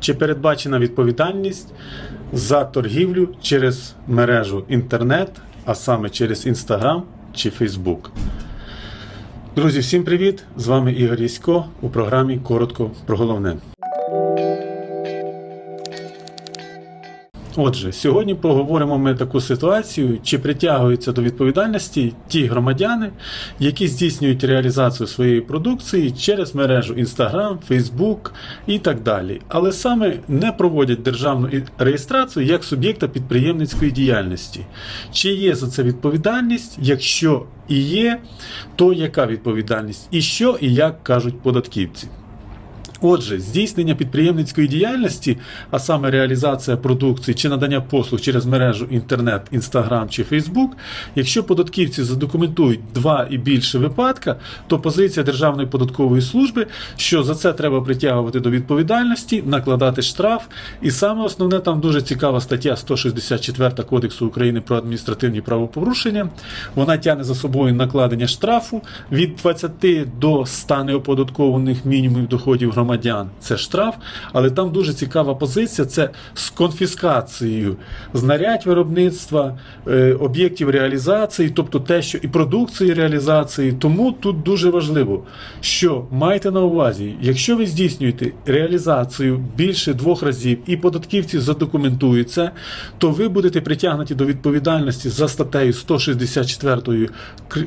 Чи передбачена відповідальність за торгівлю через мережу інтернет, а саме через Інстаграм чи Фейсбук? Друзі, всім привіт! З вами Ігор Ясько у програмі Коротко про головне. Отже, сьогодні поговоримо ми таку ситуацію, чи притягуються до відповідальності ті громадяни, які здійснюють реалізацію своєї продукції через мережу Instagram, Facebook і так далі, але саме не проводять державну реєстрацію як суб'єкта підприємницької діяльності. Чи є за це відповідальність? Якщо і є, то яка відповідальність? І що і як кажуть податківці? Отже, здійснення підприємницької діяльності, а саме реалізація продукції чи надання послуг через мережу інтернет, інстаграм чи Фейсбук, якщо податківці задокументують два і більше випадка, то позиція Державної податкової служби, що за це треба притягувати до відповідальності, накладати штраф. І саме основне там дуже цікава стаття 164 Кодексу України про адміністративні правопорушення. Вона тягне за собою накладення штрафу від 20 до 100 неоподаткованих мінімумів доходів громадян. Це штраф, але там дуже цікава позиція: це з конфіскацією знарядь виробництва, е, об'єктів реалізації, тобто те, що і продукції реалізації. Тому тут дуже важливо, що майте на увазі, якщо ви здійснюєте реалізацію більше двох разів і податківці задокументують це, то ви будете притягнуті до відповідальності за статтею 164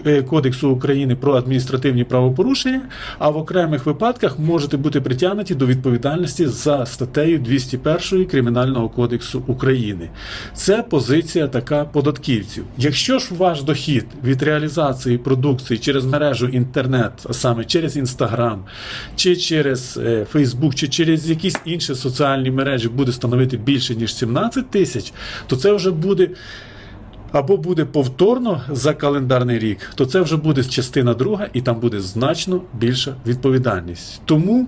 е, Кодексу України про адміністративні правопорушення, а в окремих випадках можете бути притягнуті до відповідальності за статтею 201 Кримінального кодексу України. Це позиція така податківців. Якщо ж ваш дохід від реалізації продукції через мережу інтернет, а саме через Інстаграм, чи через Фейсбук, чи через якісь інші соціальні мережі буде становити більше ніж 17 тисяч, то це вже буде або буде повторно за календарний рік, то це вже буде частина друга, і там буде значно більша відповідальність. Тому.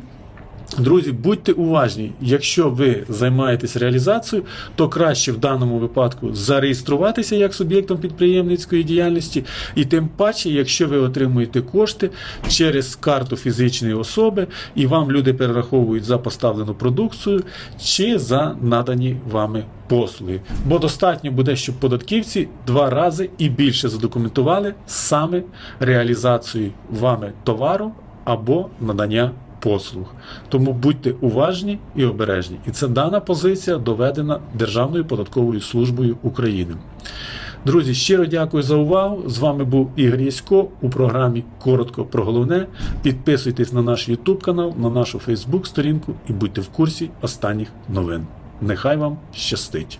Друзі, будьте уважні, якщо ви займаєтесь реалізацією, то краще в даному випадку зареєструватися як суб'єктом підприємницької діяльності, і тим паче, якщо ви отримуєте кошти через карту фізичної особи, і вам люди перераховують за поставлену продукцію чи за надані вами послуги. Бо достатньо буде, щоб податківці два рази і більше задокументували саме реалізацію вами товару або надання послуг. Тому будьте уважні і обережні. І це дана позиція доведена Державною податковою службою України. Друзі, щиро дякую за увагу. З вами був Ігор Ясько у програмі Коротко про головне. Підписуйтесь на наш YouTube канал, на нашу Facebook сторінку і будьте в курсі останніх новин. Нехай вам щастить!